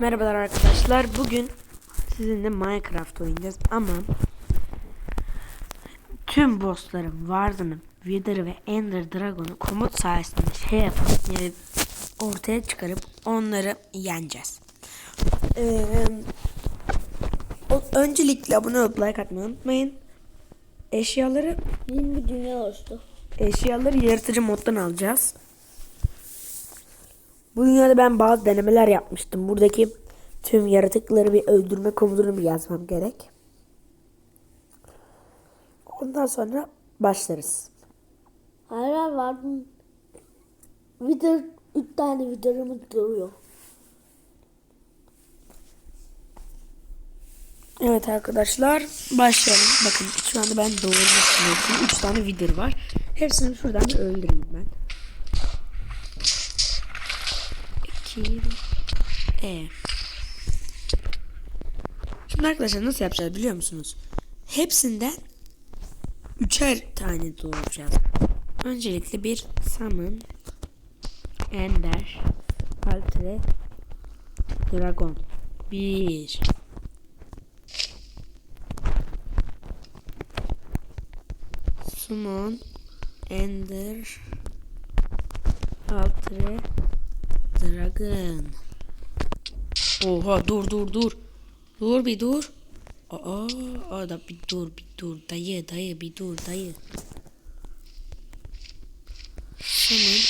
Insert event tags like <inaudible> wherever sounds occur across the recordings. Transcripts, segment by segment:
Merhabalar arkadaşlar. Bugün sizinle Minecraft oynayacağız ama tüm bossların Warden'ı, Wither'ı ve Ender Dragon'u komut sayesinde şey yapıp yani ortaya çıkarıp onları yeneceğiz. Ee, öncelikle abone olup like atmayı unutmayın. Eşyaları Yeni bir dünya oluştu. Eşyaları yaratıcı moddan alacağız. Bu dünyada ben bazı denemeler yapmıştım. Buradaki tüm yaratıkları bir öldürme komutunu bir yazmam gerek. Ondan sonra başlarız. Hala vardı. Video, üç tane videomuz duruyor. Evet arkadaşlar başlayalım. Bakın şu anda ben doğurmuşum. 3 tane vidir var. Hepsini şuradan öldüreyim ben. 2 E. Şimdi arkadaşlar nasıl yapacağız biliyor musunuz? Hepsinden üçer tane doğuracağız. Öncelikle bir summon ender altre dragon. Bir. Summon Ender Altre Dragon. Oha dur dur dur. Dur bir dur. Aa, aa da bir dur bir dur. Dayı dayı bir dur dayı. Summon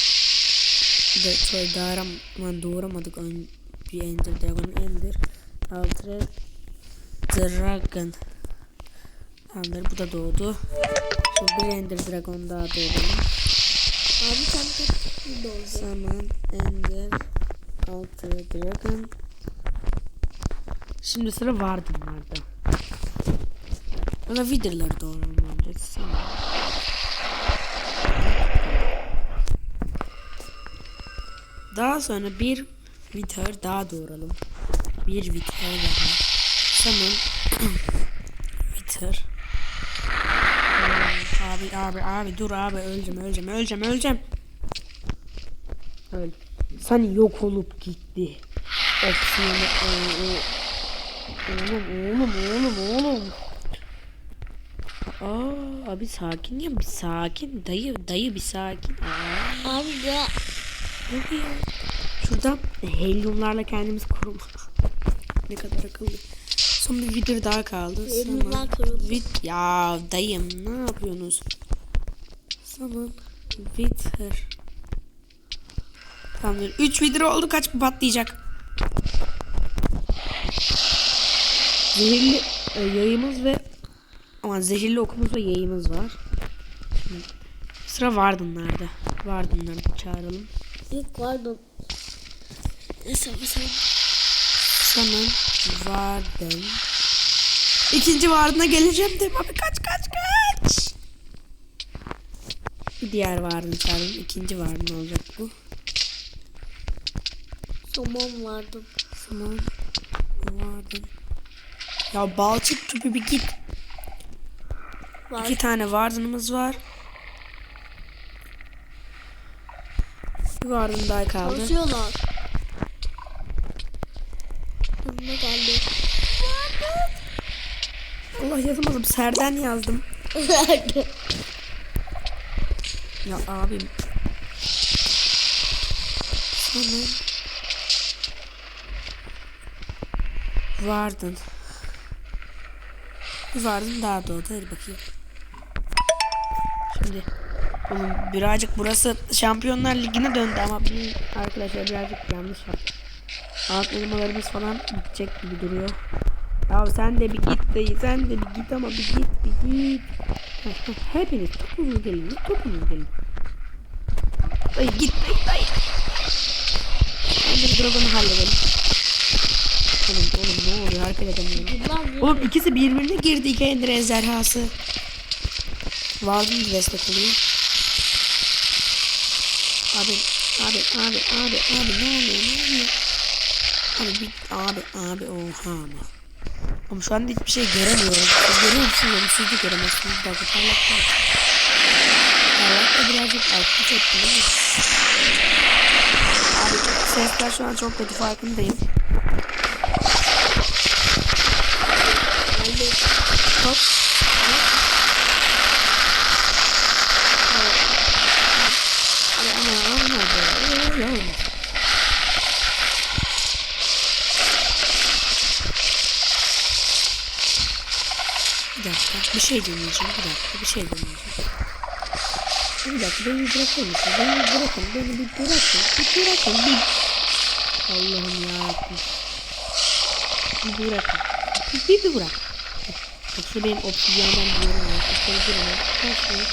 da şöyle doğram, lan doğuramadık. Ön, bir Ender Dragon Ender. Altre Dragon. Tamamdır bu da doğdu. Şimdi bir Ender Dragon daha doğuralım. Abi sen kaç video oldu? Saman Ender Altı Dragon. Şimdi sıra Warden'larda. Bana Wither'ları doğuralım önce. Saman. Daha sonra bir Wither daha doğuralım. Bir Wither daha. Saman <clears throat> Wither. Abi abi abi dur abi öleceğim öleceğim öleceğim öleceğim. Öl. Sen yok olup gitti. Opsiyonu. Oğlum oğlum oğlum oğlum. Aa abi sakin ya bir sakin dayı dayı bir sakin. Aa, Abi ya ne ya? Şurada helyumlarla kendimizi koruma. ne kadar akıllı. Son bir video daha kaldı. Kırıldı. Vit ya dayım ne yapıyorsunuz? Saman. Wither. Tamamdır. 3 video oldu kaç patlayacak? Zehirli e, yayımız ve ama zehirli okumuz ve yayımız var. Şimdi sıra Warden'larda. Warden'ları çağıralım. ilk vardı. Neyse mesela. Saman Warden. İkinci Warden'a geleceğim de abi kaç kaç kaç. Bir diğer Warden çağıralım. İkinci Warden olacak bu. Somon vardı. Saman Warden. Ya balçık gibi bir git. Var. İki tane Warden'ımız var. Bir Warden daha kaldı. Konuşuyorlar. Önüne geldi. Allah yazamadım. Serden yazdım. <laughs> Ya abim. Sonra Vardın. Vardın daha doğdu. Hadi bakayım. Şimdi oğlum birazcık burası Şampiyonlar Ligi'ne döndü ama bir arkadaşlar birazcık yanlış yaptı. Alt elmalarımız falan bitecek gibi duruyor. Ya sen de bir git dayı sen de bir git ama bir git bir git. Hepiniz topunuz gelin topunuz gelin. Dayı git dayı dayı. Ender Dragon'u halledelim. Oğlum oğlum ne oluyor hareket edemiyorum. Oğlum ikisi birbirine girdi iki Ender ejderhası. Vardım destek oluyor. Abi abi abi abi abi ne oluyor ne oluyor? Abi bir abi abi oha ama. Ama şu anda hiçbir şey göremiyorum. Siz görüyor musunuz? Siz de göremezsiniz. Bir dakika parlak var. Parlak da birazcık değil mi? Abi sesler şu an çok kötü farkındayım. Geldi. Hop. Bir dakika bir şey deneyeceğim. Bir dakika bir şey deneyeceğim. Bir dakika beni bir bırakır mısın? Beni bir bırakın. Beni bir bırakın. Bir bırakın. Bir... Allah'ım yarabbim. Bir bırakın. Bir, bir, bir bırak. Yoksa benim obsidyandan biliyorum ya. İçeri giremem. Kaçmayın.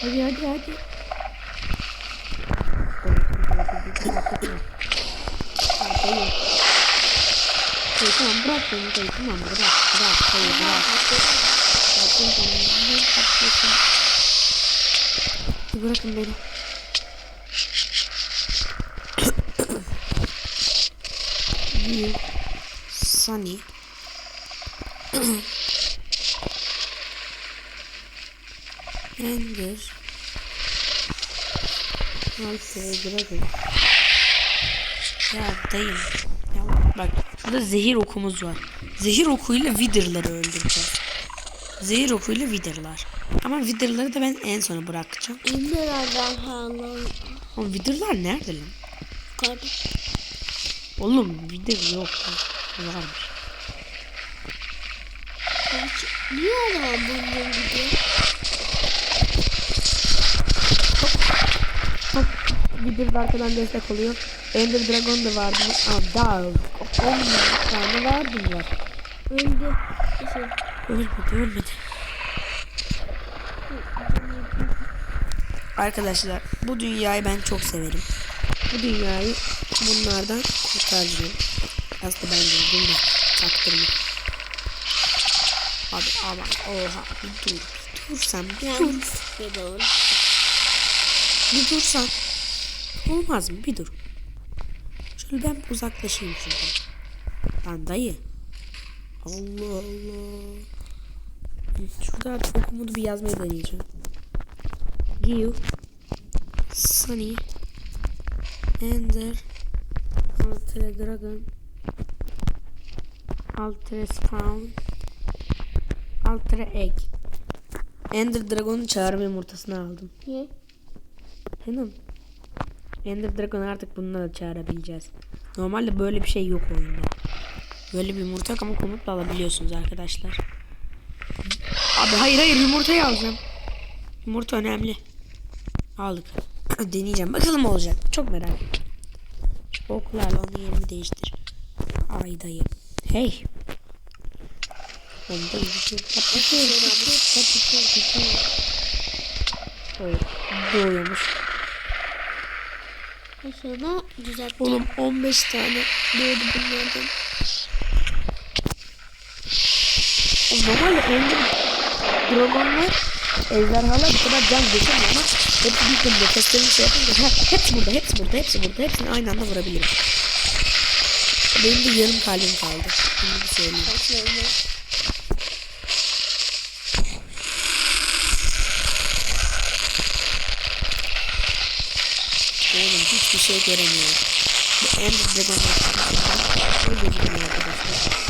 Hadi hadi hadi. Hayır. Hayır tamam bırak beni dayı tamam bırak bırak hayır bırak. Bırakın beni. Bırakın. Bir Bırakın beni. You, Sunny. Ender. Altı Dragon. Ya dayım. Ya bak şurada zehir okumuz var. Zehir okuyla Wither'ları öldüreceğiz. Zehir okuyla Wither'lar. Ama Wither'ları da ben en sona bırakacağım. İndilerden hala. Oğlum Wither'lar nerede lan? Yukarıda. Oğlum Wither yok. Varmış. Niye hala bunun gidiyor? Hop. Wither de arkadan destek oluyor. Ender Dragon da vardı. Aa daha 10 tane vardı var. Öldü. Şey, Ölmedi ölmedi. Arkadaşlar bu dünyayı ben çok severim. Bu dünyayı bunlardan kurtaracağım. Aslında ben de bunu çaktırma. Abi aman oha bir dur. Bir dursan bir dur. Bir doğru. Bir dursan. Olmaz mı? Bir dur. Şöyle ben uzaklaşayım şuradan. Lan dayı. Allah Allah. Şurada okumudu bir yazmayı deneyeceğim. Give. Sunny. Ender. Alter Dragon. Alter Spawn. Alter Egg. Ender Dragon'un çağrı yumurtasını aldım. Niye? Hanım. Ender Dragon artık bununla da çağırabileceğiz. Normalde böyle bir şey yok oyunda. Böyle bir yumurta yok ama komutla alabiliyorsunuz arkadaşlar. Abi hayır hayır yumurtayı alacağım. Yumurta önemli. Aldık. <clears throat> Deneyeceğim. Bakalım olacak. Çok merak ettim. Oklarla onun yerini değiştir. Ay dayı. Hey. Onu da Oy, Doğuyormuş. Sonra düzelttim. Oğlum 15 tane doğdu bunlardan. Normalde Ender Dragonlar ejderhalar bu kadar can geçirmiyor ama hepsi bir kere nefeslerini şey yapınca ha, hepsi burada hepsi burada hepsi burada hepsini aynı anda vurabilirim. Benim de yarım kalbim kaldı. Bunu bir söyleyeyim. Oğlum hiçbir şey göremiyorum. Bu Ender Dragonlar ne gözüküyor arkadaşlar.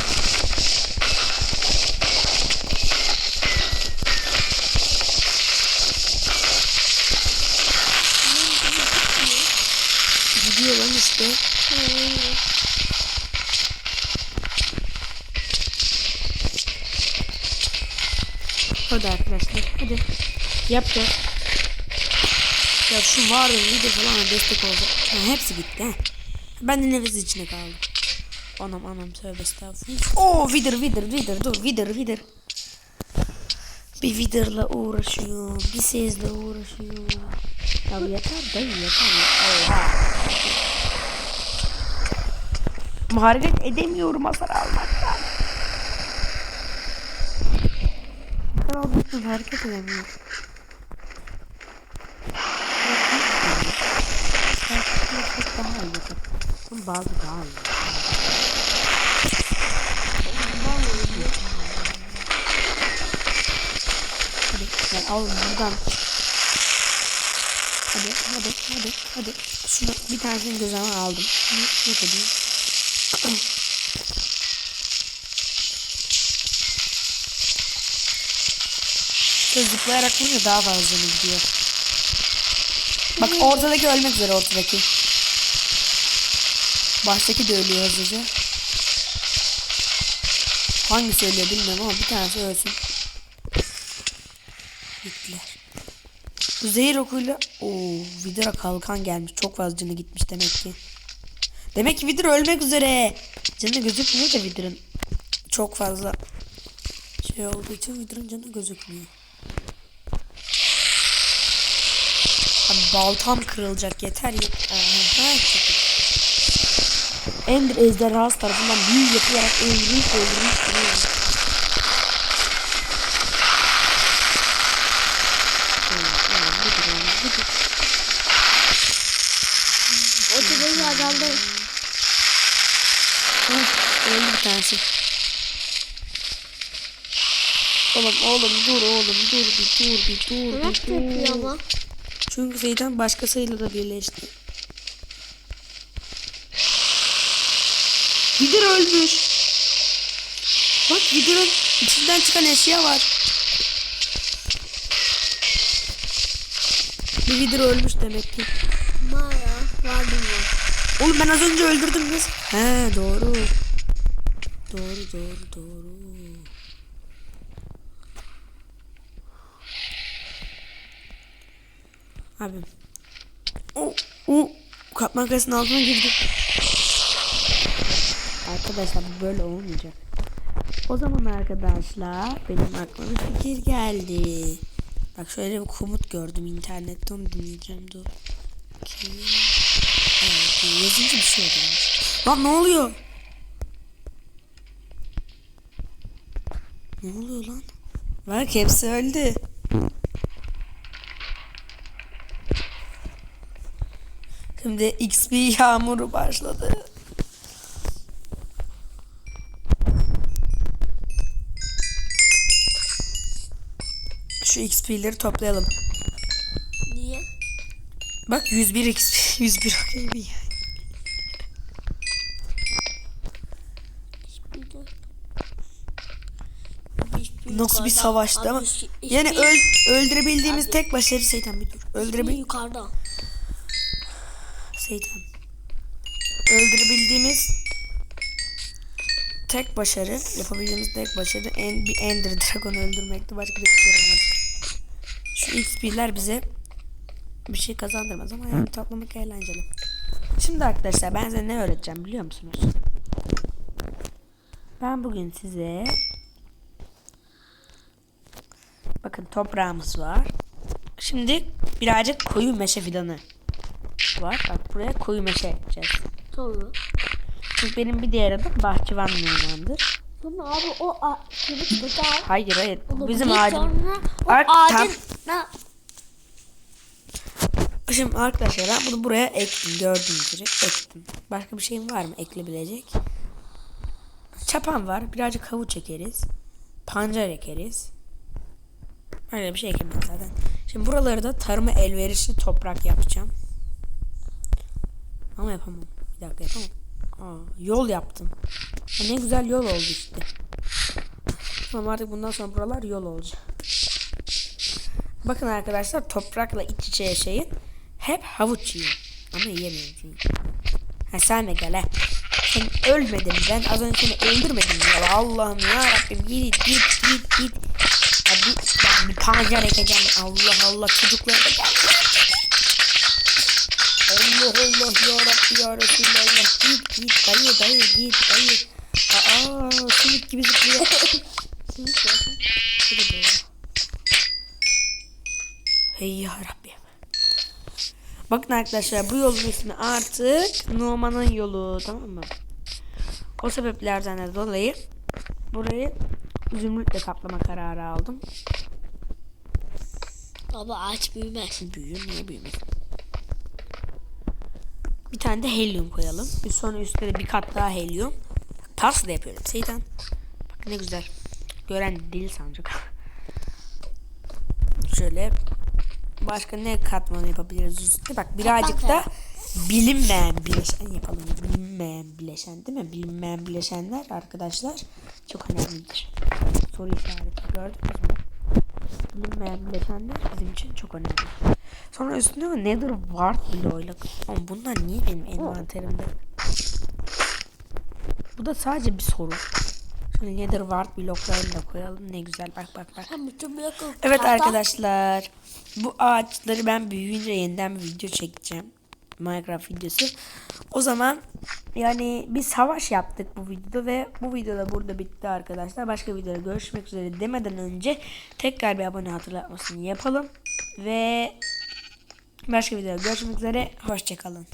Gidiyor lan işte. Hadi arkadaşlar hadi. Yapacağız. Ya şu var ya video falan destek olacak. Ha, hepsi gitti ha. Ben de nefes içine kaldım. Anam anam tövbe estağfurullah. Oo vidir vidir vidir dur vidir vidir. Bir vidirle uğraşıyor. Bir sesle uğraşıyor. Ya yeter dayı yeter ya. Oha. Ama hareket edemiyorum hasar almaktan. Hasar almaktan hareket edemiyorum. Çok daha iyi yapar. Ama bazı daha iyi. Hadi gel al buradan. Hadi. hadi hadi hadi. Şunu bir tanesini göz aldım. edeyim. Şöyle zıplayarak vurunca daha fazla gidiyor. Bak ortadaki ölmek üzere ortadaki. Baştaki de ölüyor hızlıca. Hangisi ölüyor bilmiyorum ama bir tanesi ölsün. Gittiler. Bu zehir okuyla ooo Vidra kalkan gelmiş. Çok fazla canı gitmiş demek ki. Demek ki Vidra ölmek üzere. Canı gözükmüyor da Vidra'nın. Çok fazla şey olduğu için Vidra'nın canı gözükmüyor. Abi baltam kırılacak yeter yeter. Ender ejderhası tarafından büyü yapılarak öldürülmüş öldürülmüş duruyor. Ortadaki adamda Hah, öldü bir tanesi. Oğlum oğlum dur oğlum dur bir dur bir dur bir dur. Çünkü Zeydan başkasıyla da birleşti. Vidir ölmüş. Bak Vidir'in içinden çıkan eşya var. Bir Vidir ölmüş demek ki. Maya vardı mı? Oğlum ben az önce öldürdüm biz. He doğru. Doğru doğru doğru. Abi. O o kapma makasının altına girdi. Arkadaşlar bu böyle olmayacak. O zaman arkadaşlar benim aklıma bir fikir geldi. Bak şöyle bir komut gördüm internette onu dinleyeceğim dur. Bakayım. Evet, bir şey. Lan ne oluyor? Ne oluyor lan? Bak hepsi öldü. Şimdi XP yağmuru başladı. Şu XP'leri toplayalım. Niye? Bak 101 XP, 101 okey bir <laughs> yani. Nasıl bir savaştı ama hiç- yani öl, öldürebildiğimiz Abi. tek başarı Seytan bir dur. Öldürebil yukarıda. Seytan. Öldürebildiğimiz tek başarı, yapabildiğimiz tek başarı en bir Ender Dragon öldürmekti. Başka bir şey yapamadık. Şu XP'ler bize bir şey kazandırmaz ama yani toplamak eğlenceli. Şimdi arkadaşlar ben size ne öğreteceğim biliyor musunuz? Ben bugün size bakın toprağımız var. Şimdi birazcık koyu meşe fidanı var. Bak buraya koyu meşe yapacağız. Sonra. Çünkü benim bir diğer adım bahçıvan numandır. Sonra abi o kılıç tutar. Hayır hayır. bu Bizim bir ağacım. Sonra o Ar- ağacın na- Şimdi arkadaşlar ben bunu buraya ektim. Gördüğünüz gibi ektim. Başka bir şeyim var mı ekleyebilecek? Çapan var. Birazcık havuç ekeriz. Pancar ekeriz. Öyle bir şey ekemedim zaten. Şimdi buraları da tarıma elverişli toprak yapacağım. Ama yapamam. Bir dakika yapamam. Aa, yol yaptım. Ne güzel yol oldu işte. Tamam artık bundan sonra buralar yol olacak. Bakın arkadaşlar toprakla iç içe yaşayın. Hep havuç yiyin. Ama yiyemiyorum çünkü. Ha sen de gel he. Sen ölmedin. Ben az önce seni öldürmedim ya. Allah'ım ya Rabbim git git git git. Hadi ben bir pancar ekeceğim. Allah Allah çocuklar da gel. Allah Allah ya Rabbi ya Resulallah. Git git dayı dayı git dayı. Gibi zıplıyor. Bu <laughs> da. Hey ya Rabbim. Bakın arkadaşlar bu yolun ismi artık Numan'ın yolu tamam mı? O sebeplerden de dolayı burayı zümrütle kaplama kararı aldım. Baba ağaç büyümez. Büyüyor niye büyümez? Bir tane de helyum koyalım. Sonra üstüne bir kat daha helyum. Pasta da yapıyorum Seytan. Ne güzel. Gören dil sanacak. <laughs> Şöyle başka ne katman yapabiliriz üstüne? Bak birazcık da bilinmeyen bileşen yapalım. Bilinmeyen bileşen değil mi? Bilinmeyen bileşenler arkadaşlar çok önemlidir. Soru işareti gördünüz mü? Bilinmeyen bileşenler bizim için çok önemli. Sonra üstüne Nether Wart bloğuyla. Ama bunlar niye benim envanterimde? Bu da sadece bir soru. Şöyle Nether Wart bloklarını da koyalım. Ne güzel bak bak bak. Evet arkadaşlar. Bu ağaçları ben büyüyünce yeniden bir video çekeceğim. Minecraft videosu. O zaman yani bir savaş yaptık bu videoda ve bu videoda burada bitti arkadaşlar. Başka videoda görüşmek üzere demeden önce tekrar bir abone hatırlatmasını yapalım. Ve başka videoda görüşmek üzere. Hoşçakalın.